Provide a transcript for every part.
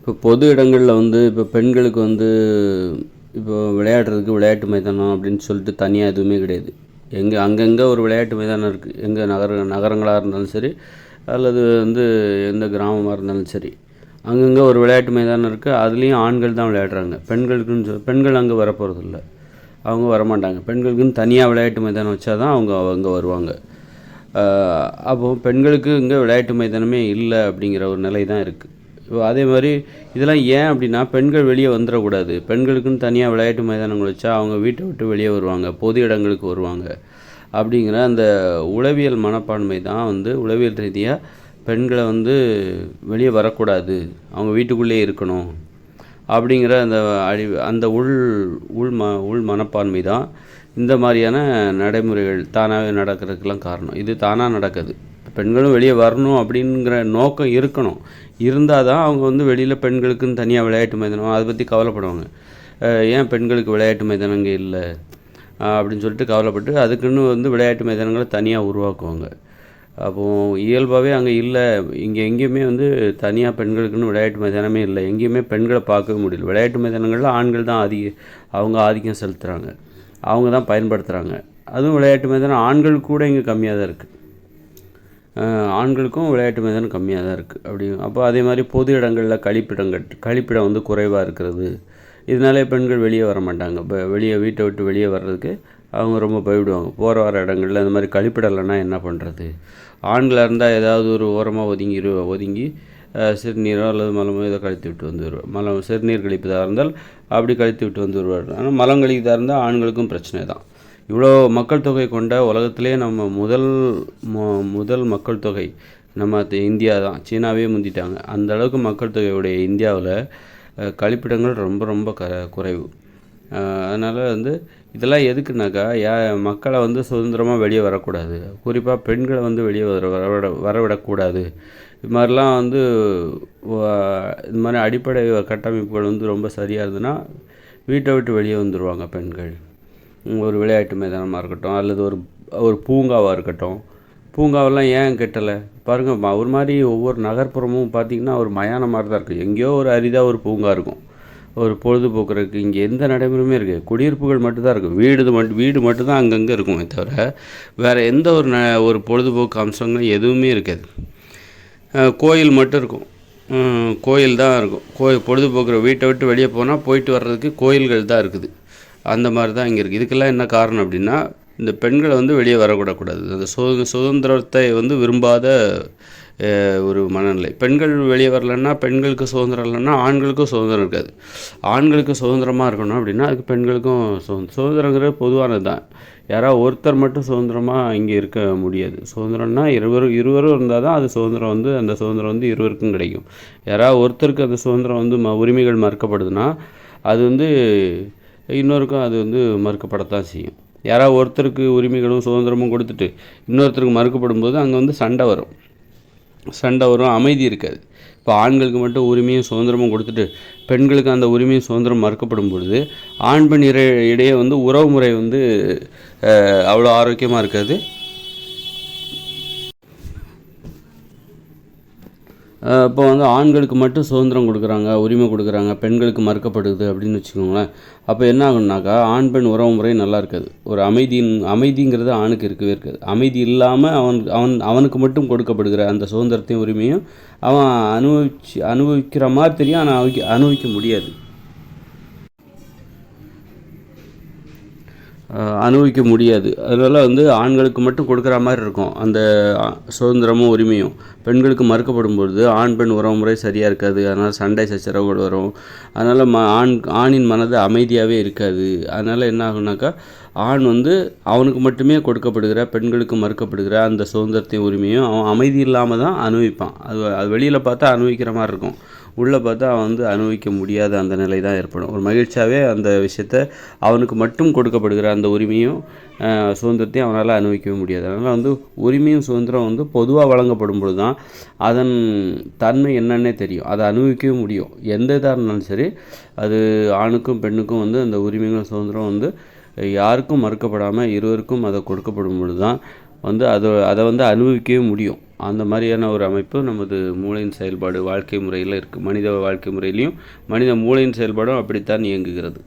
இப்போ பொது இடங்களில் வந்து இப்போ பெண்களுக்கு வந்து இப்போ விளையாடுறதுக்கு விளையாட்டு மைதானம் அப்படின்னு சொல்லிட்டு தனியாக எதுவுமே கிடையாது. எங்கே அங்கங்கே ஒரு விளையாட்டு மைதானம் இருக்குது எங்கே நகர நகரங்களாக இருந்தாலும் சரி அல்லது வந்து எந்த கிராமமாக இருந்தாலும் சரி. அங்கங்கே ஒரு விளையாட்டு மைதானம் இருக்குது அதுலேயும் ஆண்கள் தான் விளையாடுறாங்க. பெண்களுக்குன்னு சொல் பெண்கள் அங்கே வரப்போகிறதில்ல அவங்க வரமாட்டாங்க. பெண்களுக்குன்னு தனியாக விளையாட்டு மைதானம் வச்சா தான் அவங்க அங்கே வருவாங்க. அப்போது அப்போ பெண்களுக்கு இங்கே விளையாட்டு மைதானமே இல்லை அப்படிங்கிற ஒரு நிலை தான் இருக்குது அதே மாதிரி இதெல்லாம் ஏன் அப்படின்னா பெண்கள் வெளியே வந்துடக்கூடாது. பெண்களுக்குன்னு தனியாக விளையாட்டு மைதானங்கள் வச்சா அவங்க வீட்டை விட்டு வெளியே வருவாங்க. பொது இடங்களுக்கு வருவாங்க. அப்படிங்கிற அந்த உளவியல் மனப்பான்மை தான் வந்து உளவியல் ரீதியாக பெண்களை வந்து வெளியே வரக்கூடாது. அவங்க வீட்டுக்குள்ளேயே இருக்கணும். அப்படிங்கிற அந்த அழி அந்த உள் உள் ம உள் மனப்பான்மை தான் இந்த மாதிரியான நடைமுறைகள் தானாகவே நடக்கிறதுக்கெல்லாம் காரணம். இது தானாக நடக்குது. பெண்களும் வெளியே வரணும் அப்படிங்கிற நோக்கம் இருக்கணும். இருந்தால் தான் அவங்க வந்து வெளியில் பெண்களுக்குன்னு தனியாக விளையாட்டு மைதானம் அதை பற்றி கவலைப்படுவாங்க. ஏன் பெண்களுக்கு விளையாட்டு மைதானங்கள் இல்லை? அப்படின்னு சொல்லிட்டு கவலைப்பட்டு அதுக்குன்னு வந்து விளையாட்டு மைதானங்களை தனியாக உருவாக்குவாங்க. அப்போது இயல்பாகவே அங்கே இல்லை. இங்கே எங்கேயுமே வந்து தனியாக பெண்களுக்குன்னு விளையாட்டு மைதானமே இல்லை. எங்கேயுமே பெண்களை பார்க்கவே முடியல. விளையாட்டு மைதானங்களில் ஆண்கள் தான் அதிக அவங்க ஆதிக்கம் செலுத்துகிறாங்க அவங்க தான் பயன்படுத்துகிறாங்க அதுவும் விளையாட்டு மைதானம் ஆண்கள் கூட இங்கே கம்மியாக தான் இருக்குது ஆண்களுக்கும் விளையாட்டு மைதானம் கம்மியாக தான் இருக்குது அப்படி அப்போ அதே மாதிரி பொது இடங்களில் கழிப்பிடங்கள் கழிப்பிடம் வந்து குறைவாக இருக்கிறது. இதனாலே பெண்கள் வெளியே வர மாட்டாங்க. இப்போ வெளியே வீட்டை விட்டு வெளியே வர்றதுக்கு அவங்க ரொம்ப பயப்படுவாங்க. போகிற வர இடங்களில் இந்த மாதிரி கழிப்பிடம் என்ன பண்ணுறது ஆண்களாக இருந்தால் ஏதாவது ஒரு ஓரமாக ஒதுங்கி ஒதுங்கி சிறுநீரோ அல்லது மலமோ இதை கழித்து விட்டு வந்து வருவார் மலம் சிறுநீர் கழிப்பதாக இருந்தால் அப்படி கழித்து விட்டு வந்து வருவார் ஆனால் மலம் கழிப்பதாக இருந்தால் ஆண்களுக்கும் பிரச்சனை தான். இவ்வளோ மக்கள் தொகை கொண்ட உலகத்திலே நம்ம முதல் முதல் மக்கள் தொகை நம்ம த- இந்தியா தான். சீனாவே முந்திட்டாங்க. அந்த அளவுக்கு மக்கள் தொகையுடைய இந்தியாவில் கழிப்பிடங்கள் ரொம்ப ரொம்ப க குறைவு. அதனால் வந்து இதெல்லாம் எதுக்குனாக்கா யா மக்களை வந்து சுதந்திரமாக வெளியே வரக்கூடாது. குறிப்பாக பெண்களை வந்து வெளியே வர வரவிட வரவிடக்கூடாது. இது மாதிரிலாம் வந்து இது மாதிரி அடிப்படை கட்டமைப்புகள் வந்து ரொம்ப சரியாக இருந்ததுன்னா வீட்டை விட்டு வெளியே வந்துடுவாங்க பெண்கள். ஒரு விளையாட்டு மைதானமாக இருக்கட்டும் அல்லது ஒரு ஒரு பூங்காவாக இருக்கட்டும். பூங்காவெல்லாம் ஏன் கெட்டலை? பாருங்கள் ஒரு மாதிரி ஒவ்வொரு நகர்ப்புறமும் பார்த்திங்கன்னா ஒரு மயானம் மாதிரி தான் இருக்குது. எங்கேயோ ஒரு அரிதாக ஒரு பூங்கா இருக்கும். ஒரு பொழுதுபோக்குறதுக்கு இங்கே எந்த நடைமுறையுமே இருக்குது. குடியிருப்புகள் மட்டும்தான் இருக்கும். வீடு மட்டும் வீடு மட்டும்தான் அங்கங்கே இருக்குமே தவிர வேறு எந்த ஒரு ந ஒரு பொழுதுபோக்கு அம்சங்களும் எதுவுமே இருக்காது. கோயில் மட்டும் இருக்கும். கோயில் தான் இருக்கும். கோயில் பொழுதுபோக்குற வீட்டை விட்டு வெளியே போனால் போயிட்டு வர்றதுக்கு கோயில்கள் தான் இருக்குது. அந்த மாதிரி தான் இங்கே இருக்குது இதுக்கெல்லாம் என்ன காரணம் அப்படின்னா இந்த பெண்களை வந்து வெளியே வரக்கூடக்கூடாது. அந்த சு சுதந்திரத்தை வந்து விரும்பாத ஒரு மனநிலை. பெண்கள் வெளியே வரலன்னா பெண்களுக்கு சுதந்திரம் இல்லைன்னா ஆண்களுக்கும் சுதந்திரம் இருக்காது. ஆண்களுக்கு சுதந்திரமாக இருக்கணும் அப்படின்னா அதுக்கு பெண்களுக்கும் சுதந்திரம் சுதந்திரங்கிறது பொதுவானது தான் யாராவது ஒருத்தர் மட்டும் சுதந்திரமாக இங்கே இருக்க முடியாது. சுதந்திரம்னா இருவரும் இருவரும் இருந்தால் தான் அது சுதந்திரம் வந்து அந்த சுதந்திரம் வந்து இருவருக்கும் கிடைக்கும். யாராவது ஒருத்தருக்கு அந்த சுதந்திரம் வந்து ம உரிமைகள் மறுக்கப்படுதுன்னா அது வந்து இன்னொருக்கும் அது வந்து மறுக்கப்படத்தான் செய்யும். யாராவது ஒருத்தருக்கு உரிமைகளும் சுதந்திரமும் கொடுத்துட்டு இன்னொருத்தருக்கு மறுக்கப்படும் போது அங்கே வந்து சண்டை வரும். சண்டை வரும் அமைதி இருக்காது. இப்போ ஆண்களுக்கு மட்டும் உரிமையும் சுதந்திரமும் கொடுத்துட்டு பெண்களுக்கு அந்த உரிமையும் சுதந்திரம் மறுக்கப்படும் பொழுது ஆண் பெண் இடையே வந்து உறவு முறை வந்து அவ்வளோ ஆரோக்கியமாக இருக்காது. இப்போ வந்து ஆண்களுக்கு மட்டும் சுதந்திரம் கொடுக்குறாங்க உரிமை கொடுக்குறாங்க பெண்களுக்கு மறுக்கப்படுது அப்படின்னு வச்சுக்கோங்களேன். அப்போ என்ன ஆகும்னாக்கா ஆண் பெண் உறவு முறை நல்லா இருக்காது. ஒரு அமைதியின் அமைதிங்கிறது ஆணுக்கு இருக்கவே இருக்காது. அமைதி இல்லாமல் அவன் அவன் அவனுக்கு மட்டும் கொடுக்கப்படுகிற அந்த சுதந்திரத்தையும் உரிமையும் அவன் அனுபவிச்சு அனுபவிக்கிற மாதிரி தெரியும் ஆனால் அனுபவிக்க அனுபவிக்க முடியாது. அனுபவிக்க முடியாது. அதனால் வந்து ஆண்களுக்கு மட்டும் கொடுக்குற மாதிரி இருக்கும். அந்த சுதந்திரமும் உரிமையும். பெண்களுக்கு மறுக்கப்படும் பொழுது ஆண் பெண் உறவுமுறை சரியாக இருக்காது. அதனால் சண்டை சச்சரவுகள் வரும். அதனால் ம ஆண் ஆணின் மனது அமைதியாகவே இருக்காது. அதனால் என்ன ஆகுனாக்கா ஆண் வந்து அவனுக்கு மட்டுமே கொடுக்கப்படுகிற பெண்களுக்கு மறுக்கப்படுகிற அந்த சுதந்திரத்தையும் உரிமையும் அவன் அமைதி இல்லாமல் தான் அனுபவிப்பான். அது அது வெளியில் பார்த்தா அனுபவிக்கிற மாதிரி இருக்கும். உள்ளே பார்த்தா அவன் வந்து அனுபவிக்க முடியாத அந்த நிலை தான் ஏற்படும். ஒரு மகிழ்ச்சியாகவே அந்த விஷயத்த அவனுக்கு மட்டும் கொடுக்கப்படுகிற அந்த உரிமையும் சுதந்திரத்தையும் அவனால் அனுபவிக்கவே முடியாது. அதனால் வந்து உரிமையும் சுதந்திரம் வந்து பொதுவாக வழங்கப்படும் பொழுது தான் அதன் தன்மை என்னன்னே தெரியும். அதை அனுபவிக்கவே முடியும். எந்த இதாக இருந்தாலும் சரி அது ஆணுக்கும் பெண்ணுக்கும் வந்து அந்த உரிமைகள் சுதந்திரம் வந்து யாருக்கும் மறுக்கப்படாமல் இருவருக்கும் அதை கொடுக்கப்படும் பொழுது தான் வந்து அதை அதை வந்து அனுபவிக்கவே முடியும். அந்த மாதிரியான ஒரு அமைப்பு நமது மூளையின் செயல்பாடு வாழ்க்கை முறையில் இருக்குது மனித வாழ்க்கை முறையிலையும் மனித மூளையின் செயல்பாடும் அப்படித்தான் இயங்குகிறது.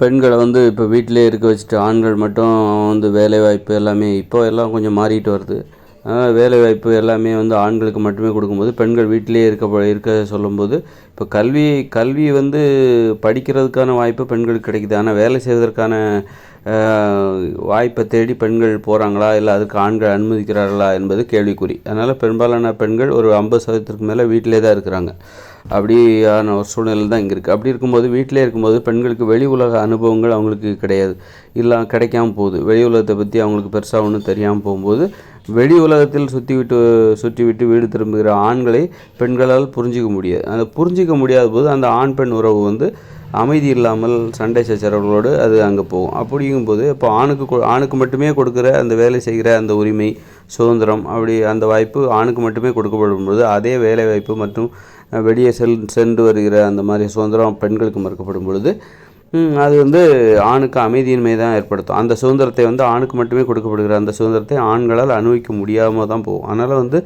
பெண்களை வந்து இப்போ வீட்டிலே இருக்க வச்சுட்டு ஆண்கள் மட்டும் வந்து வேலைவாய்ப்பு எல்லாமே இப்போ எல்லாம் கொஞ்சம் மாறிட்டு வருது. அதனால் வேலைவாய்ப்பு எல்லாமே வந்து ஆண்களுக்கு மட்டுமே கொடுக்கும்போது பெண்கள் வீட்டிலே இருக்க இருக்க சொல்லும்போது இப்போ கல்வி கல்வி வந்து படிக்கிறதுக்கான வாய்ப்பு பெண்களுக்கு கிடைக்குது. ஆனால் வேலை செய்வதற்கான வாய்ப்பை தேடி பெண்கள் போகிறாங்களா இல்லை அதுக்கு ஆண்கள் அனுமதிக்கிறார்களா என்பது கேள்விக்குறி. அதனால் பெரும்பாலான பெண்கள் ஒரு ஐம்பது சதவீதத்துக்கு மேலே வீட்டிலே தான் இருக்கிறாங்க. அப்படியான ஒரு சூழ்நிலை தான் இங்கே இருக்குது அப்படி இருக்கும்போது வீட்டிலே இருக்கும்போது பெண்களுக்கு வெளி உலக அனுபவங்கள் அவங்களுக்கு கிடையாது. இல்லை கிடைக்காம போகுது. வெளி உலகத்தை பற்றி அவங்களுக்கு பெருசாக ஒன்றும் தெரியாமல் போகும்போது வெளி உலகத்தில் சுற்றி விட்டு சுற்றி விட்டு வீடு திரும்புகிற ஆண்களை பெண்களால் புரிஞ்சிக்க முடியாது. அந்த புரிஞ்சிக்க முடியாத போது அந்த ஆண் பெண் உறவு வந்து அமைதி இல்லாமல் சண்டை சச்சரவுகளோடு அது அங்கே போகும். அப்படிங்கும்போது இப்போ ஆணுக்கு ஆணுக்கு மட்டுமே கொடுக்குற அந்த வேலை செய்கிற அந்த உரிமை சுதந்திரம் அப்படி அந்த வாய்ப்பு ஆணுக்கு மட்டுமே கொடுக்கப்படும் பொழுது அதே வேலை வாய்ப்பு மற்றும் வெளியே செல் சென்று வருகிற அந்த மாதிரி சுதந்திரம் பெண்களுக்கு மறுக்கப்படும் பொழுது அது வந்து ஆணுக்கு அமைதியின்மை தான் ஏற்படுத்தும். அந்த சுதந்திரத்தை வந்து ஆணுக்கு மட்டுமே கொடுக்கப்படுகிற அந்த சுதந்திரத்தை ஆண்களால் அனுபவிக்க முடியாமல் தான் போகும். அதனால் வந்து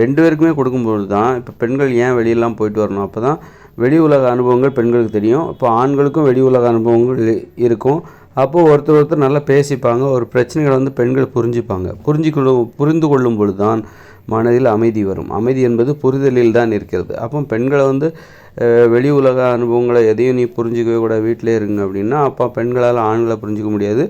ரெண்டு பேருக்குமே கொடுக்கும்பொழுது தான் இப்போ பெண்கள் ஏன் வெளியெல்லாம் போயிட்டு வரணும்? அப்போ தான் வெளி உலக அனுபவங்கள் பெண்களுக்கு தெரியும். இப்போ ஆண்களுக்கும் வெளி உலக அனுபவங்கள் இருக்கும். அப்போது ஒருத்தர் ஒருத்தர் நல்லா பேசிப்பாங்க. ஒரு பிரச்சனைகளை வந்து பெண்கள் புரிஞ்சுப்பாங்க. புரிஞ்சுக்கொள்ளும் புரிந்து கொள்ளும் பொழுது தான் மனதில் அமைதி வரும். அமைதி என்பது புரிதலில் தான் இருக்கிறது. அப்போ பெண்களை வந்து வெளி உலக அனுபவங்களை எதையும் நீ புரிஞ்சிக்கவே கூட வீட்டிலே இருங்க அப்படின்னா அப்போ பெண்களால் ஆண்களை புரிஞ்சிக்க முடியாது.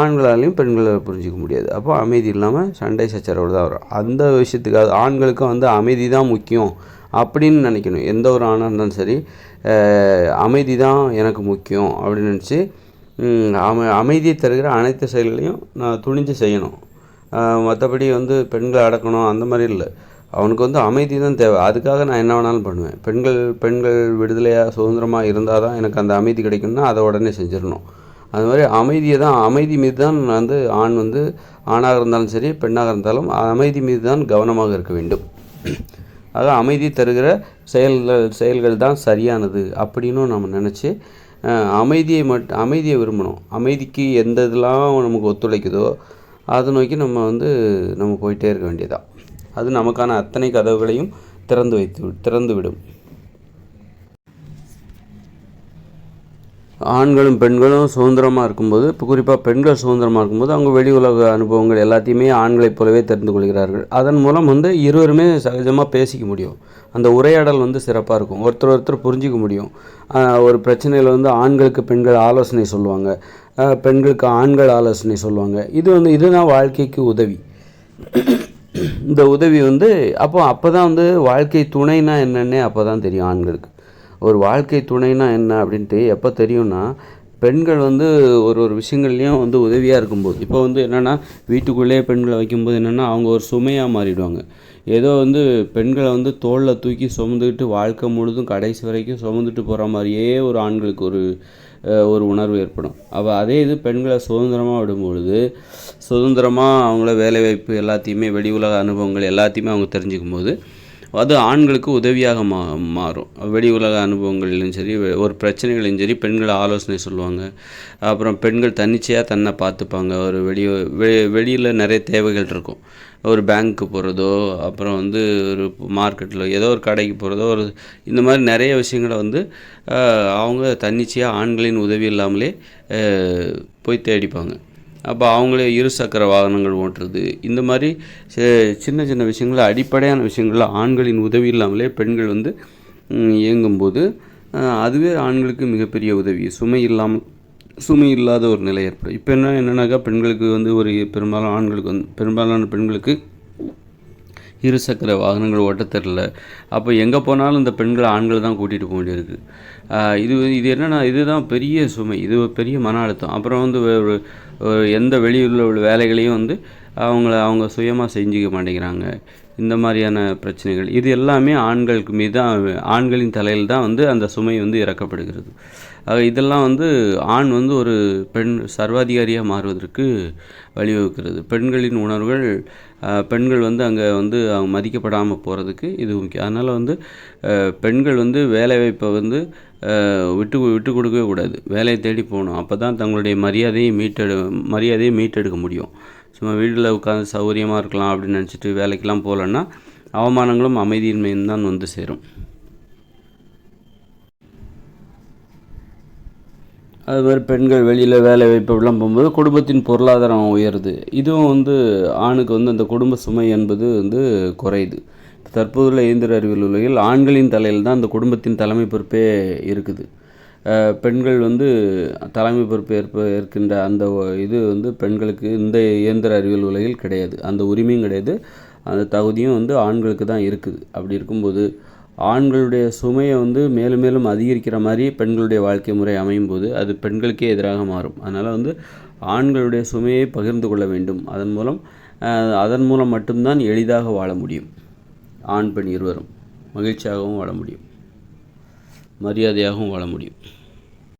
ஆண்களாலையும் பெண்களை புரிஞ்சிக்க முடியாது. அப்போ அமைதி இல்லாமல் சண்டை சச்சரவு தான் வரும். அந்த விஷயத்துக்காக ஆண்களுக்கும் வந்து அமைதி தான் முக்கியம் அப்படின்னு நினைக்கணும். எந்த ஒரு ஆணாக இருந்தாலும் சரி அமைதி தான் எனக்கு முக்கியம் அப்படின்னு நினச்சி அம அமைதியை தருகிற அனைத்து செயல்களையும் நான் துணிஞ்சு செய்யணும். மற்றபடி வந்து பெண்களை அடக்கணும் அந்த மாதிரி இல்லை. அவனுக்கு வந்து அமைதி தான் தேவை. அதுக்காக நான் என்ன வேணாலும் பண்ணுவேன். பெண்கள் பெண்கள் விடுதலையாக சுதந்திரமாக இருந்தால் தான் எனக்கு அந்த அமைதி கிடைக்கும்னா அதை உடனே செஞ்சிடணும். அது மாதிரி அமைதியை தான் அமைதி மீது தான் வந்து ஆண் வந்து ஆணாக இருந்தாலும் சரி பெண்ணாக இருந்தாலும் அமைதி மீது தான் கவனமாக இருக்க வேண்டும். அதான் அமைதி தருகிற செயல்கள் செயல்கள் தான் சரியானது அப்படின்னும் நம்ம நினச்சி அமைதியை மட் அமைதியை விரும்பணும். அமைதிக்கு எந்த இதெல்லாம் நமக்கு ஒத்துழைக்குதோ அதை நோக்கி நம்ம வந்து நம்ம போயிட்டே இருக்க வேண்டியதான் அது நமக்கான அத்தனை கதவுகளையும் திறந்து வைத்து திறந்து விடும் ஆண்களும் பெண்களும் சுதந்திரமாக இருக்கும்போது இப்போ குறிப்பாக பெண்கள் சுதந்திரமாக இருக்கும்போது அவங்க வெளி உலக அனுபவங்கள் எல்லாத்தையுமே ஆண்களைப் போலவே தெரிந்து கொள்கிறார்கள். அதன் மூலம் வந்து இருவருமே சகஜமாக பேசிக்க முடியும். அந்த உரையாடல் வந்து சிறப்பாக இருக்கும். ஒருத்தர் ஒருத்தர் புரிஞ்சிக்க முடியும். ஒரு பிரச்சனையில் வந்து ஆண்களுக்கு பெண்கள் ஆலோசனை சொல்லுவாங்க. பெண்களுக்கு ஆண்கள் ஆலோசனை சொல்லுவாங்க. இது வந்து இதுதான் வாழ்க்கைக்கு உதவி. இந்த உதவி வந்து அப்போ அப்போ தான் வந்து வாழ்க்கை துணைனா என்னென்னே அப்போ தான் தெரியும் ஆண்களுக்கு. ஒரு வாழ்க்கை துணைனா என்ன அப்படின்ட்டு எப்போ தெரியும்னா பெண்கள் வந்து ஒரு ஒரு விஷயங்கள்லையும் வந்து உதவியாக இருக்கும்போது. இப்போ வந்து என்னென்னா வீட்டுக்குள்ளேயே பெண்களை வைக்கும்போது என்னென்னா அவங்க ஒரு சுமையாக மாறிடுவாங்க. ஏதோ வந்து பெண்களை வந்து தோளில் தூக்கி சுமந்துக்கிட்டு வாழ்க்கை முழுதும் கடைசி வரைக்கும் சுமந்துட்டு போகிற மாதிரியே ஒரு ஆண்களுக்கு ஒரு ஒரு உணர்வு ஏற்படும். அப்போ அதே இது பெண்களை சுதந்திரமாக விடும்பொழுது சுதந்திரமாக அவங்கள வேலைவாய்ப்பு எல்லாத்தையுமே வெளி உலக அனுபவங்கள் எல்லாத்தையுமே அவங்க தெரிஞ்சுக்கும் போது அது ஆண்களுக்கு உதவியாக மா மாறும். வெளி உலக அனுபவங்களிலும் சரி ஒரு பிரச்சனைகளையும் சரி பெண்கள் ஆலோசனை சொல்லுவாங்க. அப்புறம் பெண்கள் தன்னிச்சையாக தன்னை பார்த்துப்பாங்க. ஒரு வெளி வெ வெளியில் நிறைய தேவைகள் இருக்கும். ஒரு பேங்க்கு போகிறதோ அப்புறம் வந்து ஒரு மார்க்கெட்டில் ஏதோ ஒரு கடைக்கு போகிறதோ ஒரு இந்த மாதிரி நிறைய விஷயங்களை வந்து அவங்க தன்னிச்சையாக ஆண்களின் உதவி இல்லாமலே போய் தேடிப்பாங்க. அப்போ அவங்களே இருசக்கர வாகனங்கள் ஓட்டுறது. இந்த மாதிரி சின்ன சின்ன விஷயங்கள் அடிப்படையான விஷயங்களில் ஆண்களின் உதவி இல்லாமலே பெண்கள் வந்து இயங்கும்போது அதுவே ஆண்களுக்கு மிகப்பெரிய உதவி. சுமை இல்லாமல் சுமை இல்லாத ஒரு நிலை ஏற்படும். இப்போ என்ன என்னன்னாக்கா பெண்களுக்கு வந்து ஒரு பெரும்பாலும் ஆண்களுக்கு வந்து பெரும்பாலான பெண்களுக்கு இருசக்கர வாகனங்கள் ஓட்ட தெரில. அப்போ எங்கே போனாலும் இந்த பெண்கள் ஆண்கள் தான் கூட்டிகிட்டு போக வேண்டியிருக்கு. இது இது என்னென்னா இதுதான் பெரிய சுமை. இது ஒரு பெரிய மன அழுத்தம். அப்புறம் வந்து ஒரு எந்த வெளியில் உள்ள வேலைகளையும் வந்து அவங்கள அவங்க சுயமாக செஞ்சுக்க மாட்டேங்கிறாங்க. இந்த மாதிரியான பிரச்சனைகள். இது எல்லாமே ஆண்களுக்கு மீது தான் ஆண்களின் தலையில் தான் வந்து அந்த சுமை வந்து இறக்கப்படுகிறது. இதெல்லாம் வந்து ஆண் வந்து ஒரு பெண் சர்வாதிகாரியாக மாறுவதற்கு வழிவகுக்கிறது. பெண்களின் உணர்வுகள் பெண்கள் வந்து அங்கே வந்து அவங்க மதிக்கப்படாமல் போகிறதுக்கு இது முக்கியம். அதனால் வந்து பெண்கள் வந்து வேலைவாய்ப்பை வந்து விட்டு விட்டு கொடுக்கவே கூடாது. வேலையை தேடி போகணும். அப்போ தான் தங்களுடைய மரியாதையை மீட்டெடு மரியாதையை மீட்டெடுக்க முடியும். சும்மா வீட்டில் உட்காந்து சௌகரியமாக இருக்கலாம் அப்படின்னு நினச்சிட்டு வேலைக்கெல்லாம் போகலன்னா அவமானங்களும் அமைதியின்மையும் தான் வந்து சேரும். அது மாதிரி பெண்கள் வெளியில் வேலை வாய்ப்புலாம் போகும்போது குடும்பத்தின் பொருளாதாரம் உயருது. இதுவும் வந்து ஆணுக்கு வந்து அந்த குடும்ப சுமை என்பது வந்து குறையுது. தற்போதுள்ள இயந்திர அறிவியல் உலகில் ஆண்களின் தலையில் தான் அந்த குடும்பத்தின் தலைமை பொறுப்பே இருக்குது. பெண்கள் வந்து தலைமை பொறுப்பு ஏற்ப ஏற்கின்ற அந்த இது வந்து பெண்களுக்கு இந்த இயந்திர அறிவியல் உலகில் கிடையாது. அந்த உரிமையும் கிடையாது. அந்த தகுதியும் வந்து ஆண்களுக்கு தான் இருக்குது. அப்படி இருக்கும்போது ஆண்களுடைய சுமையை வந்து மேலும் மேலும் அதிகரிக்கிற மாதிரி பெண்களுடைய வாழ்க்கை முறை அமையும் போது அது பெண்களுக்கே எதிராக மாறும். அதனால் வந்து ஆண்களுடைய சுமையை பகிர்ந்து கொள்ள வேண்டும். அதன் மூலம் அதன் மூலம் மட்டும்தான் எளிதாக வாழ முடியும். ஆண் பெண் இருவரும் மகிழ்ச்சியாகவும் வாழ முடியும். மரியாதையாகவும் வாழ முடியும்.